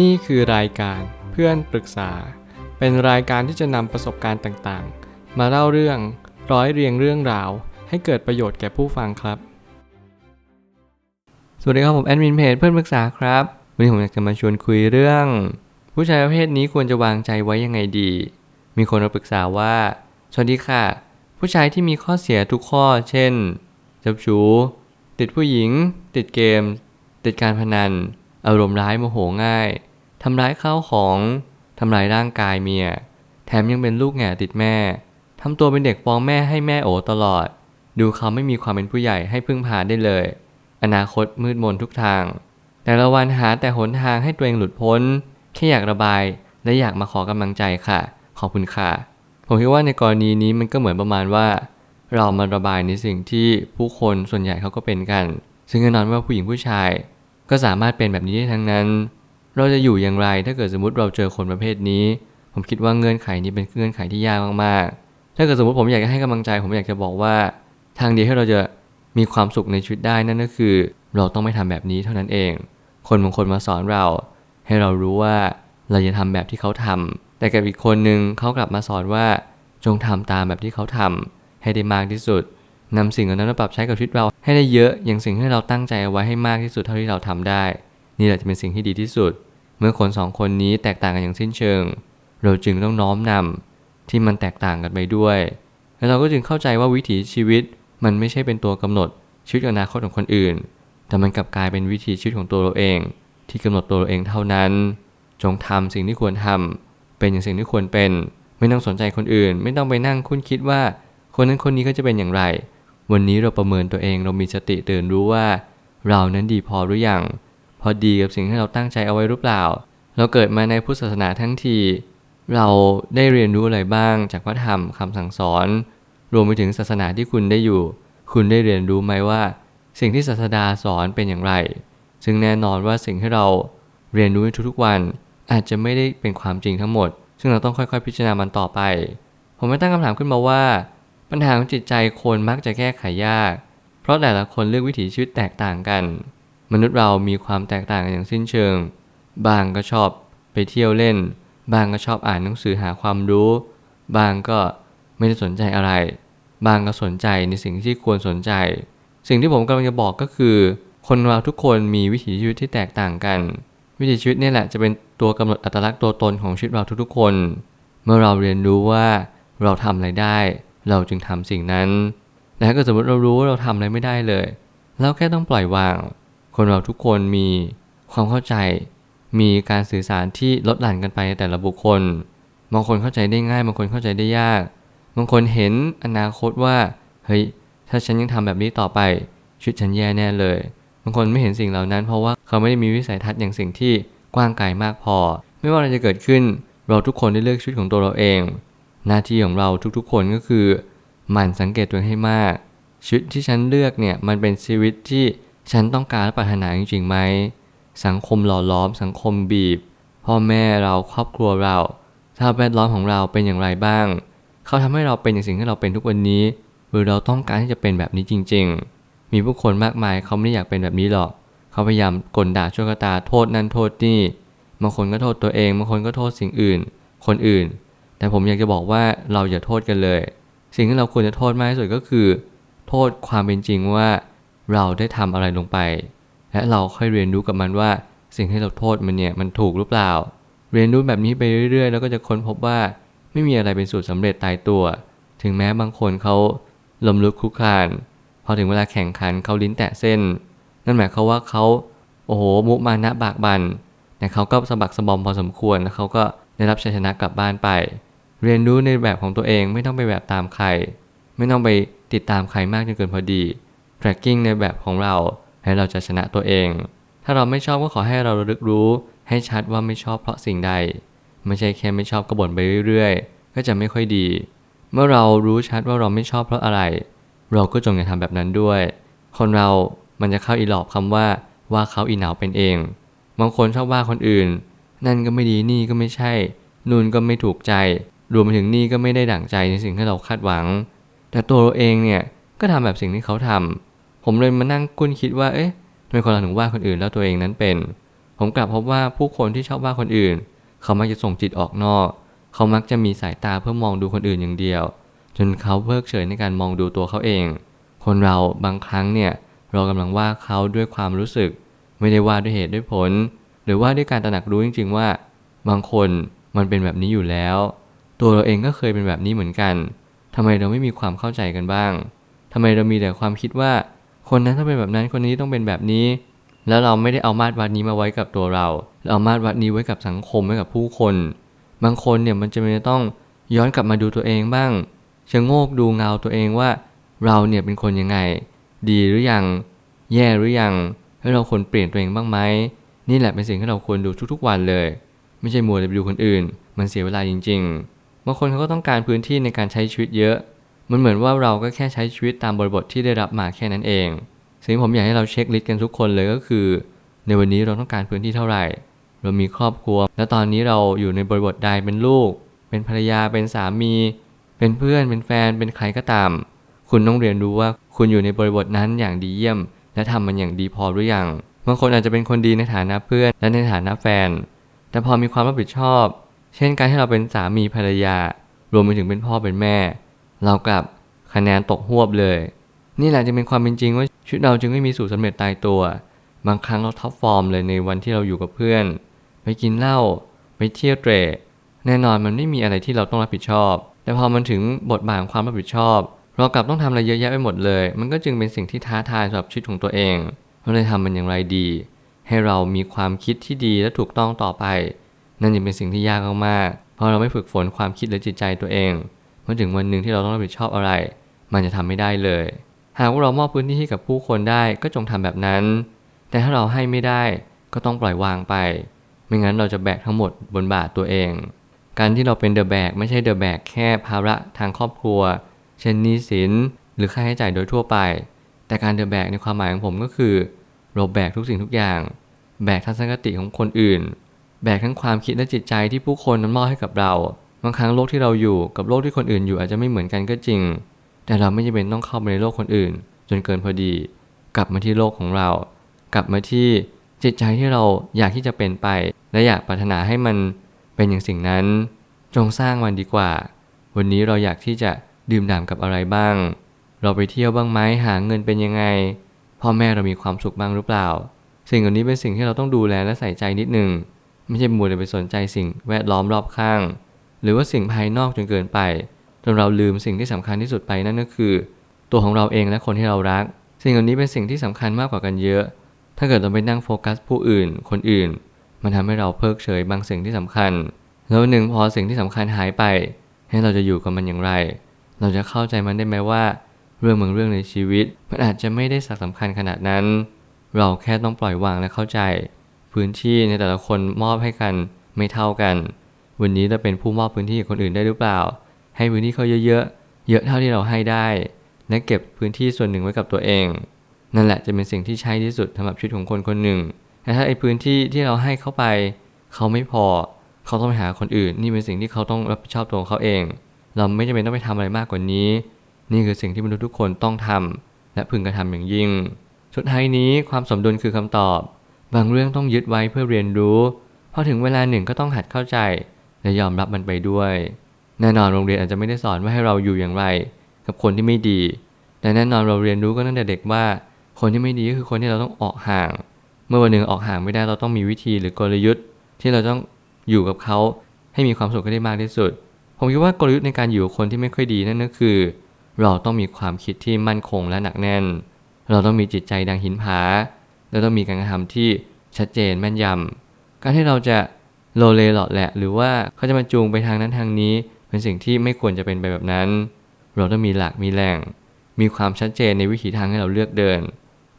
นี่คือรายการเพื่อนปรึกษา เป็นรายการที่จะนำประสบการณ์ต่างๆ มาเล่าเรื่องร้อยเรียงเรื่องราว ให้เกิดประโยชน์แก่ผู้ฟังครับ สวัสดีครับผมแอดมินเพจเพื่อนปรึกษาครับ วันนี้ผมอยากจะมาชวนคุยเรื่อง ผู้ชายประเภทนี้ควรจะวางใจไว้ยังไงดี มีคนมาปรึกษาว่า สวัสดีค่ะ ผู้ชายที่มีข้อเสียทุกข้อ เช่นเจับชู้ติดผู้หญิง ติดเกม ติดการพนัน อารมณ์ร้ายโมโหง่ายทำร้ายข้าวของทำร้ายร่างกายเมีย แถมยังเป็นลูกแง่ติดแม่ทำตัวเป็นเด็กฟ้องแม่ให้แม่โอตลอด ดูเขาไม่มีความเป็นผู้ใหญ่ให้พึ่งพาได้เลย อนาคตมืดมนทุกทาง แต่ละวันหาแต่หนทางให้ตัวเองหลุดพ้น แค่อยากระบาย และอยากมาขอกำลังใจค่ะ ขอบคุณค่ะ ผมคิดว่าในกรณีนี้มันก็เหมือนประมาณว่า เรามาระบายในสิ่งที่ผู้คนส่วนใหญ่เขาก็เป็นกัน ซึ่งแน่นอนว่าผู้หญิงผู้ชาย ก็สามารถเป็นแบบนี้ได้ทั้งนั้น เราจะอยู่อย่างไรถ้าเกิดสมมติเราเจอคนประเภทนี้ ผมคิดว่าเงื่อนไขนี้เป็นเงื่อนไขที่ยากมากๆ ถ้าเกิดสมมติผมอยากจะให้กำลังใจ ผมอยากจะบอกว่า ทางเดียวให้เราจะมีความสุขในชีวิตได้นั่นก็คือ เราต้องไม่ทำแบบนี้เท่านั้นเอง คนบางคนมาสอนเรา ให้เรารู้ว่าเราจะทำแบบที่เขาทำแต่กับอีกคนนึงเขากลับมาสอนว่าจงทำตามแบบที่เขาทำให้ได้มากที่สุด นำสิ่งเหล่านั้นมาปรับใช้กับชีวิตเราให้ได้เยอะอย่างสิ่งที่เราตั้งใจเอาไว้ให้มากที่สุดเท่าที่เราทำได้ นี่แหละจะเป็นสิ่งที่ดีที่สุด เมื่อคนสองคนนี้แตกต่างกันอย่างสิ้นเชิง เราจึงต้องน้อมนำที่มันแตกต่างกันไปด้วย แล้วเราก็จึงเข้าใจว่าวิถีชีวิตมันไม่ใช่เป็นตัวกำหนดชีวิตอนาคตของคนอื่น แต่มันกลับกลายเป็นวิถีชีวิตของตัวเราเอง ที่กำหนดตัวเราเองเท่านั้น จงทำสิ่งที่ควรทำเป็นอย่างสิ่งที่ควรเป็น ไม่ต้องสนใจคนอื่น ไม่ต้องไปนั่งคุ้นคิดว่า คนนั้นคนนี้ก็จะเป็นอย่างไร วันนี้เราประเมินตัวเองเรามีสติตื่นรู้ว่า เรานั้นดีพอหรือยังพอดีกับสิ่งที่เราตั้งใจเอาไว้หรือเปล่า เราเกิดมาในพุทธศาสนาทั้งที เราได้เรียนรู้อะไรบ้าง จากพระธรรมคำสั่งสอน รวมไปถึงศาสนาที่คุณได้อยู่ คุณได้เรียนรู้ไหมว่า สิ่งที่ศาสดาสอนเป็นอย่างไร ซึ่งแน่นอนว่าสิ่งที่เราเรียนรู้ในทุกๆวัน อาจจะไม่ได้เป็นความจริงทั้งหมด ซึ่งเราต้องค่อยๆ พิจารณามันต่อไป ผมไม่ตั้งคำถามขึ้นมาว่า ปัญหาของจิตใจคนมักจะแก้ไขยาก เพราะแต่ละคนเลือกวิถีชีวิตแตกต่างกัน มนุษย์เรามีความแตกต่างกันอย่างสิ้นเชิง บางก็ชอบไปเที่ยวเล่น บางก็ชอบอ่านหนังสือหาความรู้ บางก็ไม่ได้สนใจอะไร บางก็สนใจในสิ่งที่ควรสนใจ สิ่งที่ผมกำลังจะบอกก็คือ คนเราทุกคนมีวิถีชีวิตที่แตกต่างกัน วิถีชีวิตนี่แหละจะเป็นตัวกำหนดอัตลักษณ์ตัวตนของชีวิตเราทุกๆคน เมื่อเราเรียนรู้ว่าเราทำอะไรได้ เราจึงทำสิ่งนั้นแต่ถ้าเกิดสมมติเรารู้ว่าเราทำอะไรไม่ได้เลยเราแค่ต้องปล่อยวาง คนเราทุกคนมีความเข้าใจ มีการสื่อสารที่ลดหลั่นกันไปในแต่ละบุคคลบางคนเข้าใจได้ง่ายบางคนเข้าใจได้ยากบางคนเห็นอนาคตว่าเฮ้ยถ้าฉันยังทำแบบนี้ต่อไปชีวิตฉันแย่แน่เลยบางคนไม่เห็นสิ่งเหล่านั้น เพราะว่าเขาไม่ได้มีวิสัยทัศน์อย่างสิ่งที่กว้างไกลมากพอ ไม่ว่าอะไรจะเกิดขึ้น เราทุกคนได้เลือกชีวิตของตัวเราเอง หน้าที่ของเราทุกๆคนก็คือหมั่นสังเกตตัวเองให้มาก ชีวิตที่ฉันเลือกเนี่ยมันเป็นชีวิตที่ฉันต้องการและปรารถนาจริงๆไหม สังคมหล่อล้อม สังคมบีบ พ่อแม่เราครอบครัวเราสภาพแวดล้อมของเราเป็นอย่างไรบ้าง เขาทำให้เราเป็นอย่างสิ่งที่เราเป็นทุกวันนี้ หรือเราต้องการที่จะเป็นแบบนี้จริง ๆ มีผู้คนมากมายเขาไม่ได้อยากเป็นแบบนี้หรอก เขาพยายามกลด่าชั่วกตาโทษนั่นโทษนี่บางคนก็โทษตัวเองบางคนก็โทษสิ่งอื่น คนอื่น แต่ผมอยากจะบอกว่าเราอย่าโทษกันเลย สิ่งที่เราควรจะโทษมากที่สุดก็คือ โทษความเป็นจริงว่าเราได้ทำอะไรลงไป และเราค่อยเรียนรู้กับมันว่า สิ่งที่เราโทษมันเนี่ยมันถูกหรือเปล่า เรียนรู้แบบนี้ไปเรื่อยๆ แล้วก็จะค้นพบว่าไม่มีอะไรเป็นสูตรสำเร็จตายตัว ถึงแม้บางคนเขาลมลุกคลุกคลานพอถึงเวลาแข่งขันเขาลิ้นแตะเส้น นั่นหมายความว่าเขาโอ้โหมุมานะบากบันแต่เขาก็สะบักสะบอมพอสมควรแล้วเขาก็ได้รับชัยชนะกลับบ้านไป เรียนรู้ในแบบของตัวเองไม่ต้องไปแบบตามใคร ไม่ต้องไปติดตามใครมากจนเกินพอดี tracking ในแบบของเราให้เราจะชนะตัวเอง ถ้าเราไม่ชอบก็ขอให้เราระลึกรู้ ให้ชัดว่าไม่ชอบเพราะสิ่งใด ไม่ใช่แค่ไม่ชอบก็บ่นไปเรื่อยๆ ก็จะไม่ค่อยดี เมื่อเรารู้ชัดว่าเราไม่ชอบเพราะอะไร เราก็จงอย่าทำแบบนั้นด้วย คนเรามันจะเข้าอีหลอบคำว่าว่าเขาอีหนาวเป็นเอง บางคนชอบว่าคนอื่น นั่นก็ไม่ดีนี่ก็ไม่ใช่ นู่นก็ไม่ถูกใจ รวมไปถึงนี่ก็ไม่ได้ดั่งใจในสิ่งที่เราคาดหวัง แต่ตัวเราเองเนี่ยก็ทำแบบสิ่งที่เขาทำผมเลยมานั่งกุ้นคิดว่าเอ๊ะทำไมคนเราถึงว่าคนอื่นแล้วตัวเองนั้นเป็น ผมกลับพบว่าผู้คนที่ชอบว่าคนอื่น เขามักจะส่งจิตออกนอก เขามักจะมีสายตาเพื่อมองดูคนอื่นอย่างเดียว จนเขาเพิกเฉยในการมองดูตัวเขาเอง คนเราบางครั้งเนี่ยเรากำลังว่าเขาด้วยความรู้สึก ไม่ได้ว่าด้วยเหตุด้วยผล หรือว่าด้วยการตระหนักรู้จริง ๆ ว่า บางคนมันเป็นแบบนี้อยู่แล้ว ตัวเราเองก็เคยเป็นแบบนี้เหมือนกันทำไมเราไม่มีความเข้าใจกันบ้างทำไมเรามีแต่ความคิดว่า คนนั้นต้องเป็นแบบนั้นคนนี้ต้องเป็นแบบนี้ แล้วเราไม่ได้เอามาตรวัดนี้มาไว้กับตัวเราเราเอามาตรวัดนี้ไว้กับสังคมไว้กับผู้คน บางคนเนี่ยมันจะไม่ต้องย้อนกลับมาดูตัวเองบ้างชะโงกดูเงาตัวเองว่า เราเนี่ยเป็นคนยังไง ดีหรือยัง แย่หรือยังให้เราควรเปลี่ยนตัวเองบ้างไหมนี่แหละเป็นสิ่งที่เราควรดูทุกๆวันเลย ไม่ใช่มัวแต่ไปดูคนอื่น มันเสียเวลาจริง ๆ บางคนเขาก็ต้องการพื้นที่ในการใช้ชีวิตเยอะ มันเหมือนว่าเราก็แค่ใช้ชีวิตตามบริบทที่ได้รับมาแค่นั้นเอง สิ่งที่ผมอยากให้เราเช็คลิสต์กันทุกคนเลยก็คือ ในวันนี้เราต้องการพื้นที่เท่าไหร่ เรามีครอบครัว และตอนนี้เราอยู่ในบริบทใดเป็นลูก เป็นภรรยาเป็นสามี เป็นเพื่อน เป็นแฟน เป็นใครก็ตาม คุณต้องเรียนรู้ว่าคุณอยู่ในบริบทนั้นอย่างดีเยี่ยม และทำมันอย่างดีพอหรือยังบางคนอาจจะเป็นคนดีในฐานะเพื่อนและในฐานะแฟน แต่พอมีความรับผิดชอบ เช่นการที่เราเป็นสามีภรรยา รวมไปถึงเป็นพ่อเป็นแม่ เรากลับคะแนนตกหวบเลย นี่แหละจะเป็นความเป็นจริงว่าชีวิตเราจึงไม่มีสูตรสำเร็จตายตัว บางครั้งเราท็อปฟอร์มเลยในวันที่เราอยู่กับเพื่อน ไปกินเหล้าไปเที่ยวเตร่แน่นอนมันไม่มีอะไรที่เราต้องรับผิดชอบ แต่พอมันถึงบทบาทของความรับผิดชอบ เรากลับต้องทำอะไรเยอะแยะไปหมดเลย มันก็จึงเป็นสิ่งที่ท้าทายสำหรับชีวิตของตัวเองเราเลยทำมันอย่างไรดี ให้เรามีความคิดที่ดีและถูกต้องต่อไป นั่นยังเป็นสิ่งที่ยากมากๆเพราะเราไม่ฝึกฝนความคิดและจิตใจตัวเองเมื่อถึงวันหนึ่งที่เราต้องรับผิดชอบอะไร มันจะทำไม่ได้เลย หากว่าเรามอบพื้นที่ให้กับผู้คนได้ก็จงทำแบบนั้น แต่ถ้าเราให้ไม่ได้ก็ต้องปล่อยวางไป ไม่งั้นเราจะแบกทั้งหมดบนบ่าตัวเอง การที่เราเป็นเดอะแบกไม่ใช่เดอะแบกแค่ภาระทางครอบครัว เช่นหนี้สินหรือค่าใช้จ่ายโดยทั่วไป แต่การเดอะแบกในความหมายของผมก็คือเราแบกทุกสิ่งทุกอย่าง แบกทัศนคติของคนอื่น แบกทั้งความคิดและจิตใจที่ผู้คนนั้นมอบให้กับเรา บางครั้งโลกที่เราอยู่กับโลกที่คนอื่นอยู่อาจจะไม่เหมือนกันก็จริง แต่เราไม่จำเป็นต้องเข้าไปในโลกคนอื่น จนเกินพอดี กลับมาที่โลกของเรา กลับมาที่จิตใจที่เราอยากที่จะเป็นไป และอยากปรารถนาให้มันเป็นอย่างสิ่งนั้น จงสร้างมันดีกว่า วันนี้เราอยากที่จะดื่มด่ำกับอะไรบ้าง เราไปเที่ยวบ้างไหมหาเงินเป็นยังไง พ่อแม่เรามีความสุขบ้างหรือเปล่า สิ่งเหล่านี้เป็นสิ่งที่เราต้องดูแลและใส่ใจนิดหนึ่ง ไม่ใช่มัวแต่ไปสนใจสิ่งแวดล้อมรอบข้าง หรือว่าสิ่งภายนอกจนเกินไปจนเราลืมสิ่งที่สำคัญที่สุดไปนั่นก็คือ ตัวของเราเองและคนที่เรารัก สิ่งเหล่านี้เป็นสิ่งที่สำคัญมากกว่ากันเยอะ ถ้าเกิดเราไปนั่งโฟกัสผู้อื่น คนอื่น มันทำให้เราเพิกเฉยบางสิ่งที่สำคัญ แล้วหนึ่งพอสิ่งที่สำคัญหายไป ให้เราจะอยู่กับมันอย่างไร เราจะเข้าใจมันได้ไหมว่า เรื่องบางเรื่องในชีวิต มันอาจจะไม่ได้สักสำคัญขนาดนั้น เราแค่ต้องปล่อยวางและเข้าใจ พื้นที่ในแต่ละคนมอบให้กันไม่เท่ากัน วันนี้เราเป็นผู้มอบพื้นที่กับคนอื่นได้หรือเปล่า ให้พื้นที่เขาเยอะๆ เยอะเท่าที่เราให้ได้ และเก็บพื้นที่ส่วนหนึ่งไว้กับตัวเอง นั่นแหละจะเป็นสิ่งที่ใช่ที่สุดสำหรับชีวิตของคนคนหนึ่งแต่ถ้าไอ้พื้นที่ที่เราให้เขาไป เขาไม่พอ เขาต้องไปหาคนอื่น นี่เป็นสิ่งที่เขาต้องรับผิดชอบตัวของเขาเอง เราไม่จำเป็นต้องไปทำอะไรมากกว่านี้ นี่คือสิ่งที่มนุษย์ทุกคนต้องทำและพึงกระทำอย่างยิ่ง สุดท้ายนี้ความสมดุลคือคำตอบ บางเรื่องต้องยึดไว้เพื่อเรียนรู้ พอถึงเวลาหนึ่งก็ต้องหัดเข้าใจ และยอมรับมันไปด้วย แน่นอนโรงเรียนอาจจะไม่ได้สอนว่าให้เราอยู่อย่างไร กับคนที่ไม่ดี แต่แน่นอนเราเรียนรู้ก็ตั้งแต่เด็กว่า คนที่ไม่ดีก็คือคนที่เราต้องออกห่าง เมื่อวันหนึ่งออกห่างไม่ได้เราต้องมีวิธีหรือกลยุทธ์ ที่เราต้องอยู่กับเขาให้มีความสุขให้ได้มากที่สุด ผมคิดว่ากลยุทธ์ในการอยู่กับคนที่ไม่ค่อยดีนั่นก็คือ เราต้องมีความคิดที่มั่นคงและหนักแน่น เราต้องมีจิตใจดังหินผา และต้องมีการกระทำที่ชัดเจนแม่นยำการที่เราจะโลเลหลอดแหละ หรือว่าเขาจะมาจูงไปทางนั้นทางนี้ เป็นสิ่งที่ไม่ควรจะเป็นไปแบบนั้น เราต้องมีหลักมีแหล่ง มีความชัดเจนในวิถีทางให้เราเลือกเดิน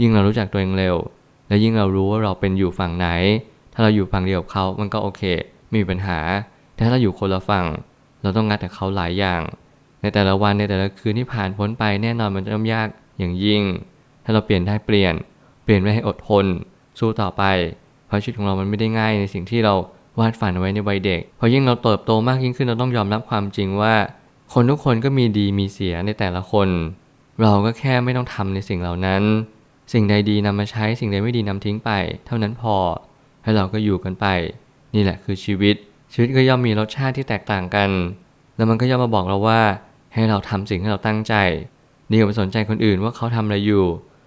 ยิ่งเรารู้จักตัวเองเร็ว และยิ่งเรารู้ว่าเราเป็นอยู่ฝั่งไหน ถ้าเราอยู่ฝั่งเดียวกับเขา มันก็โอเค ไม่มีปัญหา แต่ถ้าเราอยู่คนละฝั่ง เราต้องงัดกับเขาหลายอย่าง ในแต่ละวันในแต่ละคืนที่ผ่านพ้นไปแน่นอนมันจะต้องยากอย่างยิ่ง ถ้าเราเปลี่ยนได้เปลี่ยน เปลี่ยนไว้ให้อดทน สู้ต่อไป เพราะชีวิตของเรามันไม่ได้ง่ายในสิ่งที่เราวาดฝันเอาไว้ในวัยเด็ก พอยิ่งเราเติบโตมากยิ่งขึ้นเราต้องยอมรับความจริงว่า คนทุกคนก็มีดีมีเสียในแต่ละคน เราก็แค่ไม่ต้องทำในสิ่งเหล่านั้น สิ่งใดดีนำมาใช้สิ่งใดไม่ดีนำทิ้งไป เท่านั้นพอแล้เราก็อยู่กันไป นี่แหละคือชีวิต ชีวิตก็ย่อมมีรสชาติที่แตกต่างกัน แล้วมันก็ย่อมมาบอกเราว่า ให้เราทำสิ่งที่เราตั้งใจดีกว่าไปสนใจคนอื่นว่าเขาทำอะไรอยู่